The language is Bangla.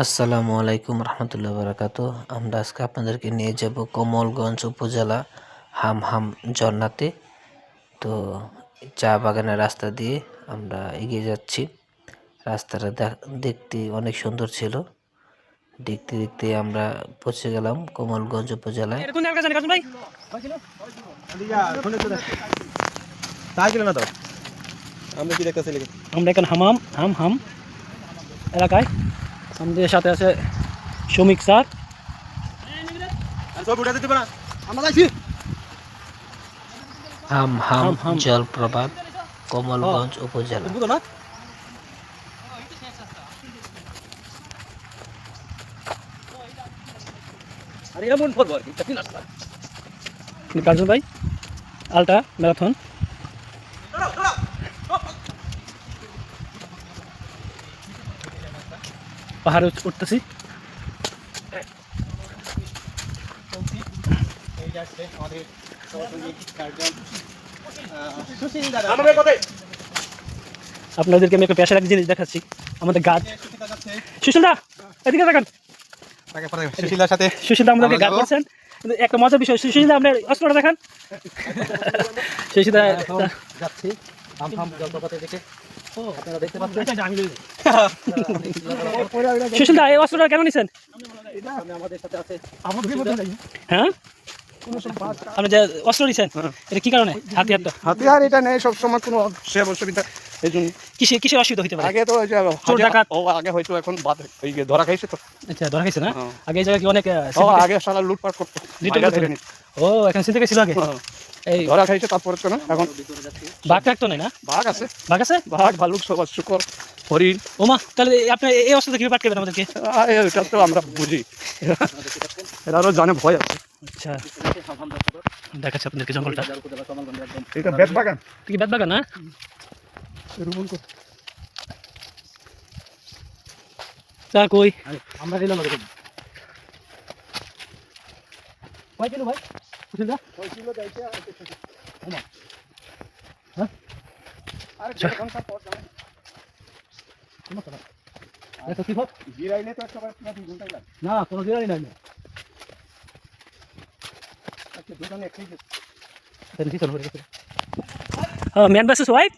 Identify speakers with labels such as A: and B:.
A: আসসালামু আলাইকুম রহমতুল্লাহ বারাকাত। আমরা আজকে আপনাদেরকে নিয়ে যাব কমলগঞ্জ উপজেলা হামহাম ঝর্ণাতে। তো চা বাগানের রাস্তা দিয়ে আমরা এগিয়ে যাচ্ছি। রাস্তাটা দেখ- দেখতে অনেক সুন্দর ছিল। দেখতে দেখতে আমরা পৌঁছে গেলাম কমলগঞ্জ উপজেলায়।
B: আমরা কি দেখতেছি
C: আমরা এখানে হামাম হাম হাম এলাকায়। আমাদের সাথে আছে শ্রমিক স্যার।
A: হাম হাম। জলপ্রপাত কমলগঞ্জ উপজেলা।
C: কাজল ভাই আলটা ম্যারাথন। পাহাড়ে উঠ- উঠতেছি আপনাদেরকে আমি একটা পেশার এক জিনিস দেখাচ্ছি আমাদের গাছ সুশীলদা এদিকে দেখেন
B: সাথে
C: সুশীলদা আমাদেরকে গাছ করছেন একটা মজার বিষয় সুশীলদা আপনার অস্ত্রটা দেখান সুশীলদা
B: যাচ্ছি আপনারা দেখতে পাচ্ছেন?
C: সুশীলদা এই অস্ত্রটা কেন নিছেন?
B: সামনে আমাদের সাথে আছে।
C: হ্যাঁ? আপনি যে অস্ত্র নিছেন এটা কি কারণে? হাতিয়ারটা?
D: হাতিয়ার এটা নেই সবসময় কোনো অসুবিধা এই জন্য
C: কিসে অসুবিধা হতে পারে?
D: আগে তো
C: চোর ডাকাত।
D: ও আগে হয়তো এখন বাদ ওই ধরা খাইছে তো।
C: আচ্ছা ধরা খাইছে না?
D: হ্যাঁ।
C: আগে এই জায়গায় কি অনেক
D: ও আগে সারা লুটপাট করতো।
C: ও এখন সিন্ধে ছিল আগে?
D: হ্যাঁ।
C: এই
D: ধরা খাইছে তারপরে তো না এখন
C: বাঘ টাক তো নাই না?
D: বাঘ আছে।
C: বাঘ আছে?
D: বাঘ ভালুক সব শুকর হরিণ।
C: ওমা তাহলে এই- আপনি এই অস্ত্র কীভাবে পাটকেবেন আমাদেরকে।
D: এটা তো আমরা বুঝি। এরারও জানে ভয় আছে।
C: আচ্ছা। দেখাচ্ছি আপনাদেরকে জঙ্গলটা।
D: এটা বেশ বাগান।
C: কি বেদ বাগান না?
D: রুমন কো-
C: চা কই?
B: আমরা দিলাম
C: কয় কিলো ভাই? সুশীলদা
D: আরে দেড় ঘণ্টা পর যাবে।
C: এটা কি হোক
D: জিরাইলে তো একেবারে পুরো দুই ঘন্টাই লাগে।
C: না কোনো দিনই নাই
D: আজকে দুজনে একসাথে
C: মেন বাসেস ওয়াইফ